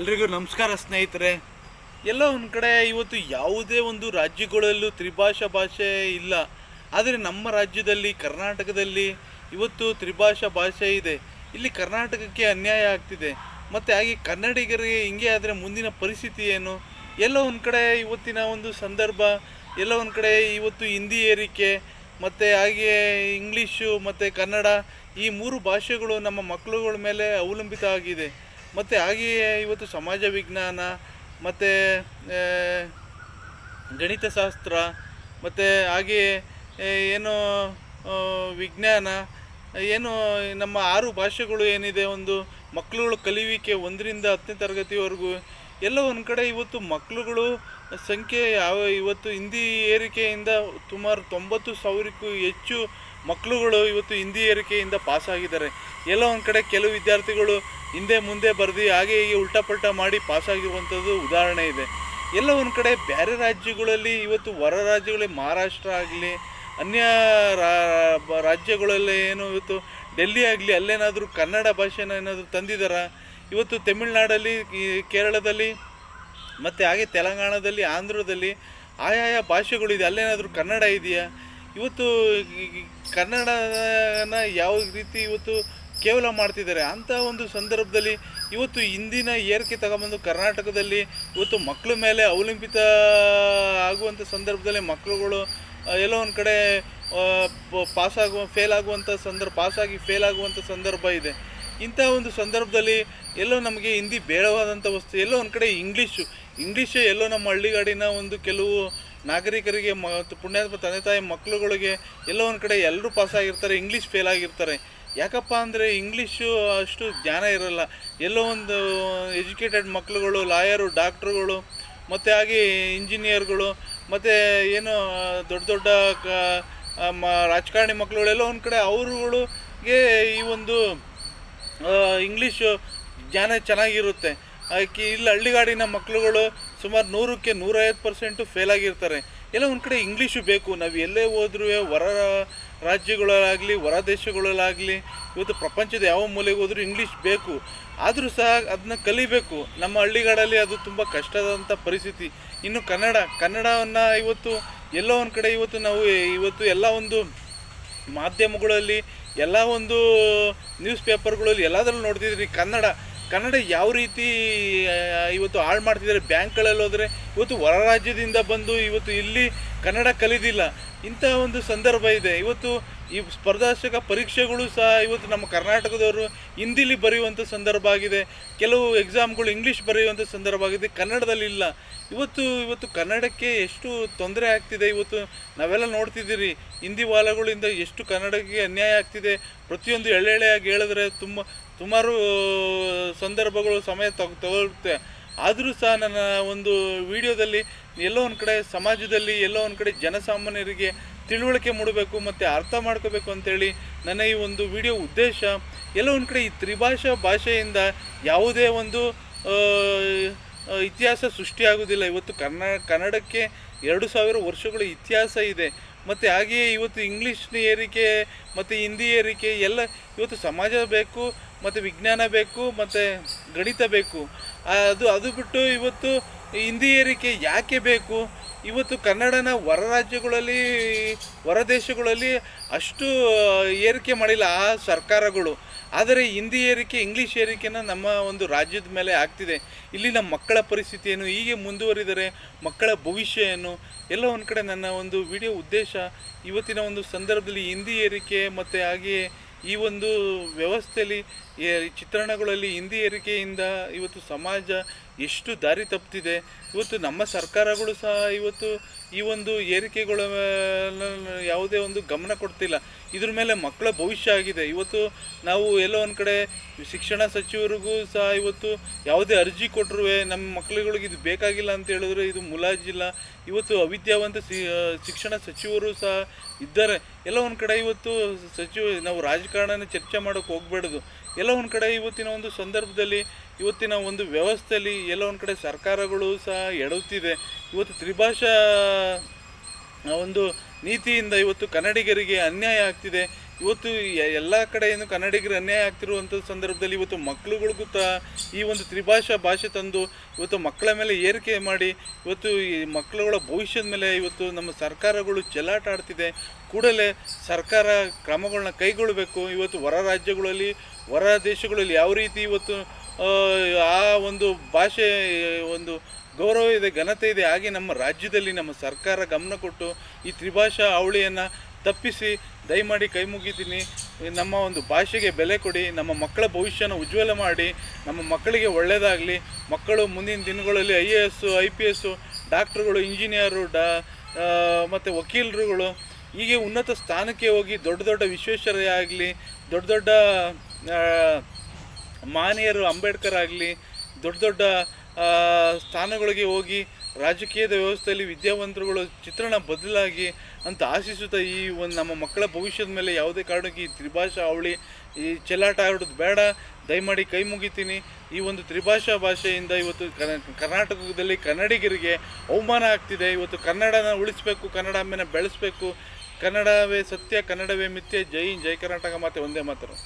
ಎಲ್ರಿಗೂ ನಮಸ್ಕಾರ ಸ್ನೇಹಿತರೆ. ಎಲ್ಲ ಒಂದು ಕಡೆ ಇವತ್ತು ಯಾವುದೇ ಒಂದು ರಾಜ್ಯಗಳಲ್ಲೂ ತ್ರಿಭಾಷಾ ಭಾಷೆ ಇಲ್ಲ. ಆದರೆ ನಮ್ಮ ರಾಜ್ಯದಲ್ಲಿ, ಕರ್ನಾಟಕದಲ್ಲಿ ಇವತ್ತು ತ್ರಿಭಾಷಾ ಭಾಷೆ ಇದೆ. ಇಲ್ಲಿ ಕರ್ನಾಟಕಕ್ಕೆ ಅನ್ಯಾಯ ಆಗ್ತಿದೆ. ಮತ್ತು ಹಾಗೆ ಕನ್ನಡಿಗರಿಗೆ ಹಿಂಗೆ ಆದರೆ ಮುಂದಿನ ಪರಿಸ್ಥಿತಿ ಏನು? ಎಲ್ಲ ಒಂದು ಕಡೆ ಇವತ್ತಿನ ಒಂದು ಸಂದರ್ಭ, ಎಲ್ಲ ಒಂದು ಕಡೆ ಇವತ್ತು ಹಿಂದಿ ಏರಿಕೆ, ಮತ್ತು ಹಾಗೆ ಇಂಗ್ಲೀಷು, ಮತ್ತು ಕನ್ನಡ ಈ ಮೂರು ಭಾಷೆಗಳು ನಮ್ಮ ಮಕ್ಕಳುಗಳ ಮೇಲೆ ಅವಲಂಬಿತ ಆಗಿದೆ. ಮತ್ತು ಹಾಗೆಯೇ ಇವತ್ತು ಸಮಾಜ ವಿಜ್ಞಾನ, ಮತ್ತು ಗಣಿತಶಾಸ್ತ್ರ ಮತ್ತು ಹಾಗೆಯೇ ಏನು ವಿಜ್ಞಾನ, ಏನು, ನಮ್ಮ ಆರು ಭಾಷೆಗಳು ಏನಿದೆ, ಒಂದು ಮಕ್ಕಳುಗಳು ಕಲಿಯುವಿಕೆ ಒಂದರಿಂದ ಹತ್ತನೇ ತರಗತಿವರೆಗೂ, ಎಲ್ಲ ಒಂದು ಕಡೆ ಇವತ್ತು ಮಕ್ಕಳುಗಳು ಸಂಖ್ಯೆ ಯಾವ, ಇವತ್ತು ಹಿಂದಿ ಏರಿಕೆಯಿಂದ ಸುಮಾರು ತೊಂಬತ್ತು ಸಾವಿರಕ್ಕೂ ಹೆಚ್ಚು ಮಕ್ಕಳುಗಳು ಇವತ್ತು ಹಿಂದಿ ಏರಿಕೆಯಿಂದ ಪಾಸಾಗಿದ್ದಾರೆ ಎಲ್ಲ ಒಂದು ಕಡೆ ಕೆಲವು ವಿದ್ಯಾರ್ಥಿಗಳು ಹಿಂದೆ ಮುಂದೆ ಬರೆದು ಹಾಗೆ ಹೀಗೆ ಉಲ್ಟಾ ಪಲ್ಟಾ ಮಾಡಿ ಪಾಸಾಗಿರುವಂಥದ್ದು ಉದಾಹರಣೆ ಇದೆ. ಎಲ್ಲ ಒಂದು ಕಡೆ ಬೇರೆ ರಾಜ್ಯಗಳಲ್ಲಿ ಇವತ್ತು ಹೊರ ರಾಜ್ಯಗಳಲ್ಲಿ ಮಹಾರಾಷ್ಟ್ರ ಆಗಲಿ, ಅನ್ಯ ರಾಜ್ಯಗಳಲ್ಲಿ ಏನು ಇವತ್ತು ಡೆಲ್ಲಿ ಆಗಲಿ, ಅಲ್ಲೇನಾದರೂ ಕನ್ನಡ ಭಾಷೆನ ಏನಾದರೂ ತಂದಿದಾರ? ಇವತ್ತು ತಮಿಳುನಾಡಲ್ಲಿ ಕೇರಳದಲ್ಲಿ, ಮತ್ತು ಹಾಗೆ ತೆಲಂಗಾಣದಲ್ಲಿ, ಆಂಧ್ರದಲ್ಲಿ ಆಯಾಯ ಭಾಷೆಗಳಿದೆ. ಅಲ್ಲೇನಾದರೂ ಕನ್ನಡ ಇದೆಯಾ? ಇವತ್ತು ಕನ್ನಡನ ಯಾವ ರೀತಿ ಇವತ್ತು ಕೇವಲ ಮಾಡ್ತಿದ್ದಾರೆ ಅಂಥ ಒಂದು ಸಂದರ್ಭದಲ್ಲಿ ಇವತ್ತು ಇಂದಿನ ಏರಿಕೆ ತಗೊಂಬಂದು ಕರ್ನಾಟಕದಲ್ಲಿ ಇವತ್ತು ಮಕ್ಕಳ ಮೇಲೆ ಅವಲಂಬಿತ ಆಗುವಂಥ ಸಂದರ್ಭದಲ್ಲಿ ಮಕ್ಕಳುಗಳು ಎಲ್ಲೋ ಒಂದು ಕಡೆ ಪಾಸಾಗುವ ಫೇಲ್ ಆಗುವಂಥ ಸಂದರ್ಭ ಪಾಸಾಗಿ ಫೇಲ್ ಆಗುವಂಥ ಸಂದರ್ಭ ಇದೆ. ಇಂಥ ಒಂದು ಸಂದರ್ಭದಲ್ಲಿ ಎಲ್ಲೋ ನಮಗೆ ಹಿಂದಿ ಬೇಡವಾದಂಥ ವಸ್ತು, ಎಲ್ಲೋ ಒಂದು ಕಡೆ ಇಂಗ್ಲೀಷು, ಇಂಗ್ಲೀಷೇ ಎಲ್ಲೋ ನಮ್ಮ ಹಳ್ಳಿಗಾಡಿನ ಒಂದು ಕೆಲವು ನಾಗರಿಕರಿಗೆ ಮತ್ತು ಪುಣ್ಯಾತ್ಮ ತಂದೆ ತಾಯಿ ಮಕ್ಕಳುಗಳಿಗೆ ಎಲ್ಲೋ ಒಂದು ಕಡೆ ಎಲ್ಲರೂ ಪಾಸಾಗಿರ್ತಾರೆ ಇಂಗ್ಲೀಷ್ ಫೇಲ್ ಆಗಿರ್ತಾರೆ. ಯಾಕಪ್ಪ ಅಂದರೆ ಇಂಗ್ಲೀಷು ಅಷ್ಟು ಜ್ಞಾನ ಇರಲ್ಲ. ಎಲ್ಲೋ ಒಂದು ಎಜುಕೇಟೆಡ್ ಮಕ್ಕಳುಗಳು ಲಾಯರು, ಡಾಕ್ಟ್ರುಗಳು, ಮತ್ತು ಹಾಗೆ ಇಂಜಿನಿಯರ್ಗಳು, ಮತ್ತು ಏನು ದೊಡ್ಡ ದೊಡ್ಡ ಕ ರಾಜಕಾರಣಿ ಮಕ್ಕಳುಗಳೆಲ್ಲ ಒಂದು ಕಡೆ ಅವರುಗಳಿಗೆ ಈ ಒಂದು ಇಂಗ್ಲೀಷು ಜ್ಞಾನ ಚೆನ್ನಾಗಿರುತ್ತೆ. ಇಲ್ಲಿ ಹಳ್ಳಿಗಾಡಿನ ಮಕ್ಕಳುಗಳು ಸುಮಾರು ನೂರಕ್ಕೆ ನೂರೈವತ್ತು ಪರ್ಸೆಂಟು ಫೇಲ್ ಆಗಿರ್ತಾರೆ. ಎಲ್ಲ ಒಂದು ಕಡೆ ಇಂಗ್ಲೀಷು ಬೇಕು. ನಾವು ಎಲ್ಲೇ ಹೋದ್ರೂ ಹೊರ ರಾಜ್ಯಗಳಲ್ಲಾಗಲಿ, ಹೊರ ದೇಶಗಳಲ್ಲಾಗಲಿ, ಇವತ್ತು ಪ್ರಪಂಚದ ಯಾವ ಮೂಲೆಗೆ ಹೋದರೂ ಇಂಗ್ಲೀಷ್ ಬೇಕು. ಆದರೂ ಸಹ ಅದನ್ನ ಕಲಿಬೇಕು. ನಮ್ಮ ಹಳ್ಳಿಗಳಲ್ಲಿ ಅದು ತುಂಬ ಕಷ್ಟದಂಥ ಪರಿಸ್ಥಿತಿ. ಇನ್ನು ಕನ್ನಡ, ಕನ್ನಡವನ್ನು ಇವತ್ತು ಎಲ್ಲೋ ಒಂದು ಕಡೆ ಇವತ್ತು ನಾವು ಇವತ್ತು ಎಲ್ಲ ಒಂದು ಮಾಧ್ಯಮಗಳಲ್ಲಿ, ಎಲ್ಲ ಒಂದು ನ್ಯೂಸ್ ಪೇಪರ್ಗಳಲ್ಲಿ ಎಲ್ಲದರಲ್ಲೂ ನೋಡ್ತಿದ್ರಿ ಕನ್ನಡ ಕನ್ನಡ ಯಾವ ರೀತಿ ಇವತ್ತು ಹಾಳು ಮಾಡ್ತಿದ್ದಾರೆ, ಬ್ಯಾಂಕ್ಗಳಲ್ಲಿ ಹೋದರೆ ಇವತ್ತು ಹೊರ ರಾಜ್ಯದಿಂದ ಬಂದು ಇವತ್ತು ಇಲ್ಲಿ ಕನ್ನಡ ಕಲಿದಿಲ್ಲ. ಇಂಥ ಒಂದು ಸಂದರ್ಭ ಇದೆ. ಇವತ್ತು ಈ ಸ್ಪರ್ಧಾತ್ಮಕ ಪರೀಕ್ಷೆಗಳು ಸಹ ಇವತ್ತು ನಮ್ಮ ಕರ್ನಾಟಕದವರು ಹಿಂದಿಲಿ ಬರೆಯುವಂಥ ಸಂದರ್ಭ ಆಗಿದೆ. ಕೆಲವು ಎಕ್ಸಾಮ್ಗಳು ಇಂಗ್ಲೀಷ್ ಬರೆಯುವಂಥ ಸಂದರ್ಭ ಆಗಿದೆ. ಕನ್ನಡದಲ್ಲಿ ಇಲ್ಲ. ಇವತ್ತು ಇವತ್ತು ಕನ್ನಡಕ್ಕೆ ಎಷ್ಟು ತೊಂದರೆ ಆಗ್ತಿದೆ? ಇವತ್ತು ನಾವೆಲ್ಲ ನೋಡ್ತಿದ್ದೀರಿ, ಹಿಂದಿ ವಾಲಗಳಿಂದ ಎಷ್ಟು ಕನ್ನಡಕ್ಕೆ ಅನ್ಯಾಯ ಆಗ್ತಿದೆ. ಪ್ರತಿಯೊಂದು ಎಳೆ ಹೇಳಿದ್ರೆ ತುಂಬ, ಸುಮಾರು, ಸಂದರ್ಭಗಳು ಸಮಯ ತಗೊಳ್ಳುತ್ತೆ. ಆದರೂ ಸಹ ನನ್ನ ಒಂದು ವಿಡಿಯೋದಲ್ಲಿ ಎಲ್ಲೋ ಒಂದು ಕಡೆ ಸಮಾಜದಲ್ಲಿ, ಎಲ್ಲೋ ಒಂದು ಕಡೆ ಜನಸಾಮಾನ್ಯರಿಗೆ ತಿಳುವಳಿಕೆ ಮೂಡಬೇಕು ಮತ್ತು ಅರ್ಥ ಮಾಡ್ಕೋಬೇಕು ಅಂತೇಳಿ ನನ್ನ ಈ ಒಂದು ವಿಡಿಯೋ ಉದ್ದೇಶ. ಎಲ್ಲೋ ಒಂದು ಕಡೆ ಈ ತ್ರಿಭಾಷಾ ಭಾಷೆಯಿಂದ ಯಾವುದೇ ಒಂದು ಇತಿಹಾಸ ಸೃಷ್ಟಿಯಾಗೋದಿಲ್ಲ ಇವತ್ತು ಕನ್ನ ಕನ್ನಡಕ್ಕೆ ಎರಡು ಸಾವಿರ ವರ್ಷಗಳ ಇತಿಹಾಸ ಇದೆ. ಮತ್ತು ಹಾಗೆಯೇ ಇವತ್ತು ಇಂಗ್ಲೀಷ್ನ ಏರಿಕೆ, ಮತ್ತು ಹಿಂದಿ ಏರಿಕೆ, ಎಲ್ಲ ಇವತ್ತು ಸಮಾಜ ಬೇಕು, ಮತ್ತು ವಿಜ್ಞಾನ ಬೇಕು, ಮತ್ತು ಗಣಿತ ಬೇಕು. ಅದು ಅದು ಬಿಟ್ಟು ಇವತ್ತು ಹಿಂದಿ ಏರಿಕೆ ಯಾಕೆ ಬೇಕು? ಇವತ್ತು ಕನ್ನಡನ ಹೊರ ರಾಜ್ಯಗಳಲ್ಲಿ, ಹೊರ ದೇಶಗಳಲ್ಲಿ ಅಷ್ಟು ಏರಿಕೆ ಮಾಡಿಲ್ಲ ಆ ಸರ್ಕಾರಗಳು. ಆದರೆ ಹಿಂದಿ ಏರಿಕೆ, ಇಂಗ್ಲೀಷ್ ಏರಿಕೆನ ನಮ್ಮ ಒಂದು ರಾಜ್ಯದ ಮೇಲೆ ಆಗ್ತಿದೆ. ಇಲ್ಲಿನ ಮಕ್ಕಳ ಪರಿಸ್ಥಿತಿ ಏನು ಹೀಗೆ ಮುಂದುವರಿದರೆ ಮಕ್ಕಳ ಭವಿಷ್ಯ ಏನು ಎಲ್ಲ ಒಂದು ಕಡೆ ನನ್ನ ಒಂದು ವಿಡಿಯೋ ಉದ್ದೇಶ ಇವತ್ತಿನ ಒಂದು ಸಂದರ್ಭದಲ್ಲಿ ಹಿಂದಿ ಏರಿಕೆ ಮತ್ತು ಹಾಗೆಯೇ ಈ ಒಂದು ವ್ಯವಸ್ಥೆಯಲ್ಲಿ ಚಿತ್ರಣಗಳಲ್ಲಿ ಹಿಂದಿ ಏರಿಕೆಯಿಂದ ಇವತ್ತು ಸಮಾಜ ಎಷ್ಟು ದಾರಿ ತಪ್ಪುತ್ತಿದೆ ಇವತ್ತು ನಮ್ಮ ಸರ್ಕಾರಗಳು ಸಹ ಇವತ್ತು ಈ ಒಂದು ಏರಿಕೆಗಳ ಯಾವುದೇ ಒಂದು ಗಮನ ಕೊಡ್ತಿಲ್ಲ. ಇದ್ರ ಮೇಲೆ ಮಕ್ಕಳ ಭವಿಷ್ಯ ಆಗಿದೆ. ಇವತ್ತು ನಾವು ಎಲ್ಲೋ ಒಂದು ಕಡೆ ಶಿಕ್ಷಣ ಸಚಿವರಿಗೂ ಸಹ ಇವತ್ತು ಯಾವುದೇ ಅರ್ಜಿ ಕೊಟ್ಟರು ನಮ್ಮ ಮಕ್ಕಳುಗಳಿಗೆ ಇದು ಬೇಕಾಗಿಲ್ಲ ಅಂತ ಹೇಳಿದ್ರೆ ಇದು ಮುಲಾಜಿಲ್ಲ. ಇವತ್ತು ಅವಿದ್ಯಾವಂತ ಶಿಕ್ಷಣ ಸಚಿವರು ಸಹ ಇದ್ದಾರೆ. ಎಲ್ಲ ಒಂದು ಕಡೆ ಇವತ್ತು ಸಚಿವ, ನಾವು ರಾಜಕಾರಣನ ಚರ್ಚೆ ಮಾಡೋಕ್ಕೆ ಹೋಗ್ಬೇಡದು. ಎಲ್ಲ ಒಂದು ಕಡೆ ಇವತ್ತಿನ ಒಂದು ಸಂದರ್ಭದಲ್ಲಿ, ಇವತ್ತಿನ ಒಂದು ವ್ಯವಸ್ಥೆಯಲ್ಲಿ ಎಲ್ಲ ಒಂದು ಕಡೆ ಸರ್ಕಾರಗಳು ಸಹ ಎಡುತ್ತಿದೆ ಇವತ್ತು ತ್ರಿಭಾಷಾ ಒಂದು ನೀತಿಯಿಂದ ಇವತ್ತು ಕನ್ನಡಿಗರಿಗೆ ಅನ್ಯಾಯ ಆಗ್ತಿದೆ. ಇವತ್ತು ಎಲ್ಲ ಎಲ್ಲ ಕಡೆಯಿಂದ ಕನ್ನಡಿಗರು ಅನ್ಯಾಯ ಆಗ್ತಿರುವಂಥ ಸಂದರ್ಭದಲ್ಲಿ ಇವತ್ತು ಮಕ್ಕಳುಗಳಿಗೂ ತ, ಈ ಒಂದು ತ್ರಿಭಾಷಾ ಭಾಷೆ ತಂದು ಇವತ್ತು ಮಕ್ಕಳ ಮೇಲೆ ಏರಿಕೆ ಮಾಡಿ, ಇವತ್ತು ಈ ಮಕ್ಕಳುಗಳ ಭವಿಷ್ಯದ ಮೇಲೆ ಇವತ್ತು ನಮ್ಮ ಸರ್ಕಾರಗಳು ಚೆಲ್ಲಾಟ ಆಡ್ತಿದೆ. ಕೂಡಲೇ ಸರ್ಕಾರ ಕ್ರಮಗಳನ್ನ ಕೈಗೊಳ್ಳಬೇಕು ಇವತ್ತು ಹೊರ ರಾಜ್ಯಗಳಲ್ಲಿ, ಹೊರ ದೇಶಗಳಲ್ಲಿ ಯಾವ ರೀತಿ ಇವತ್ತು ಆ, ಒಂದು ಭಾಷೆ ಒಂದು ಗೌರವ ಇದೆ ಘನತೆ ಇದೆ ಹಾಗೆ ನಮ್ಮ ರಾಜ್ಯದಲ್ಲಿ ನಮ್ಮ ಸರ್ಕಾರ ಗಮನ ಕೊಟ್ಟು ಈ ತ್ರಿಭಾಷಾ ಅವಳಿಯನ್ನು ತಪ್ಪಿಸಿ ದಯಮಾಡಿ ಕೈ ಮುಗಿತೀನಿ. ನಮ್ಮ ಒಂದು ಭಾಷೆಗೆ ಬೆಲೆ ಕೊಡಿ ನಮ್ಮ ಮಕ್ಕಳ ಭವಿಷ್ಯನ ಉಜ್ವಲ ಮಾಡಿ ನಮ್ಮ ಮಕ್ಕಳಿಗೆ ಒಳ್ಳೆಯದಾಗಲಿ ಮಕ್ಕಳು ಮುಂದಿನ ದಿನಗಳಲ್ಲಿ I A S I P S ಡಾಕ್ಟ್ರುಗಳು ಇಂಜಿನಿಯರು ಡಾ ಮತ್ತು ವಕೀಲರುಗಳು ಹೀಗೆ ಉನ್ನತ ಸ್ಥಾನಕ್ಕೆ ಹೋಗಿ ದೊಡ್ಡ ದೊಡ್ಡ ವಿಶ್ವೇಶ್ವರಯ್ಯ ಆಗಲಿ ದೊಡ್ಡ ದೊಡ್ಡ ಮಾನ್ಯರು ಅಂಬೇಡ್ಕರ್ ಆಗಲಿ, ದೊಡ್ಡ ದೊಡ್ಡ ಸ್ಥಾನಗಳಿಗೆ ಹೋಗಿ ರಾಜಕೀಯದ ವ್ಯವಸ್ಥೆಯಲ್ಲಿ ವಿದ್ಯಾವಂತರುಗಳು ಚಿತ್ರಣ ಬದಲಾಗಿ ಅಂತ ಆಶಿಸುತ್ತಾ ಈ ಒಂದು ನಮ್ಮ ಮಕ್ಕಳ ಭವಿಷ್ಯದ ಮೇಲೆ ಯಾವುದೇ ಕಾರಣಕ್ಕೆ ಈ ತ್ರಿಭಾಷಾ ಅವಳಿ, ಈ ಚೆಲ್ಲಾಟ ಆಡೋದು ಬೇಡ. ದಯಮಾಡಿ ಕೈ ಮುಗಿತೀನಿ. ಈ ಒಂದು ತ್ರಿಭಾಷಾ ಭಾಷೆಯಿಂದ ಇವತ್ತು ಕರ್ನಾಟಕದಲ್ಲಿ ಕನ್ನಡಿಗರಿಗೆ ಅವಮಾನ ಆಗ್ತಿದೆ. ಇವತ್ತು ಕನ್ನಡನ ಉಳಿಸ್ಬೇಕು, ಕನ್ನಡ ಮೇಲೆ ಬೆಳೆಸ್ಬೇಕು. ಕನ್ನಡವೇ ಸತ್ಯ, ಕನ್ನಡವೇ ಮಿಥ್ಯ. ಜೈ ಜೈ ಕರ್ನಾಟಕ ಮಾತೆ ಒಂದೇ ಮಾತರು.